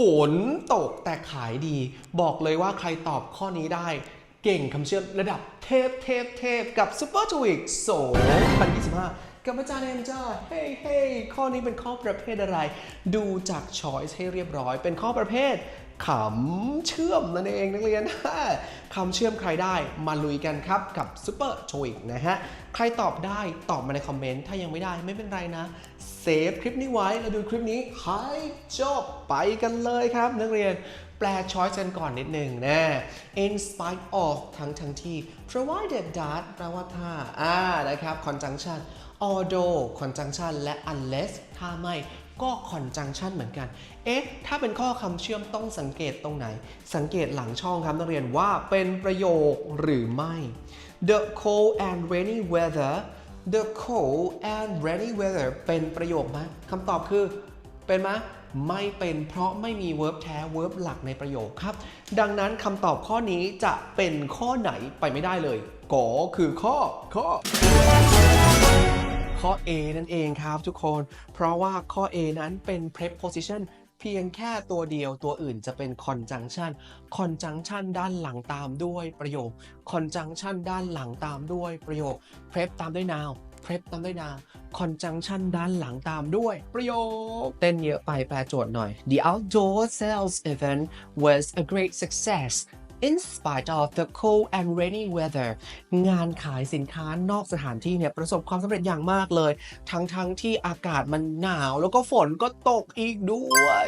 ฝนตกแต่ขายดี บอกเลยว่าใครตอบข้อนี้ได้ เก่งคำเชื่อมระดับเทพเทพเทพกับ Super t w i c 2025 กับอาจารย์เอ็นจ้าเฮ้เฮ้ข้อนี้เป็นข้อประเภทอะไร ดูจากช้อยส์ให้เรียบร้อย เป็นข้อประเภท ขำเชื่อมนั่นเองนักเรียนคำเชื่อมใครได้มาลุยกันครับกับ Super t w i c นะฮะ ใครตอบได้ตอบมาในคอมเมนต์ถ้ายังไม่ได้ไม่เป็นไรนะเซฟคลิปนี้ไว้แล้วดูคลิปนี้ให้จบไปกันเลยครับ นักเรียนแปลช้อยกันก่อนนิดหนึ่งนะ in spite of ทั้งทั้งที่ provided that แปลว่าถ้าอ่านะครับ conjunction although conjunction และ unless ถ้าไม่ ก็ conjunction เหมือนกัน เอ๊ะ ถ้าเป็นข้อคำเชื่อมต้องสังเกตตรงไหน สังเกตหลังช่องครับนักเรียนว่าเป็นประโยคหรือไม่ the cold and rainy weather the cold and rainy weather เป็นประโยคไหมคำตอบคือ เป็นไหมไม่เป็นเพราะไม่มี verb แท้ verb หลักในประโยคครับ ดังนั้นคำตอบข้อนี้จะเป็นข้อไหนไปไม่ได้เลย ก็คือข้อข้อ ข้อ A นั่นเองครับทุกคน เพราะว่าข้อ A นั้นเป็น preposition เพียงแค่ตัวเดียวตัวอื่นจะเป็น conjunction conjunction ด้านหลังตามด้วยประโยค conjunction ด้านหลังตามด้วยประโยค prep ตามด้วย noun prep ตามด้วย noun conjunction ด้านหลังตามด้วยประโยค เต้นเยอะไปแปลโจทย์หน่อย The outdoor sales event was a great success In spite of the cold and rainy weather งานขายสินค้านอกสถานที่เนี่ยประสบความสำเร็จอย่างมากเลย ทั้งๆทที่อากาศมันหนาวแล้วก็ฝนก็ตกอีกด้วย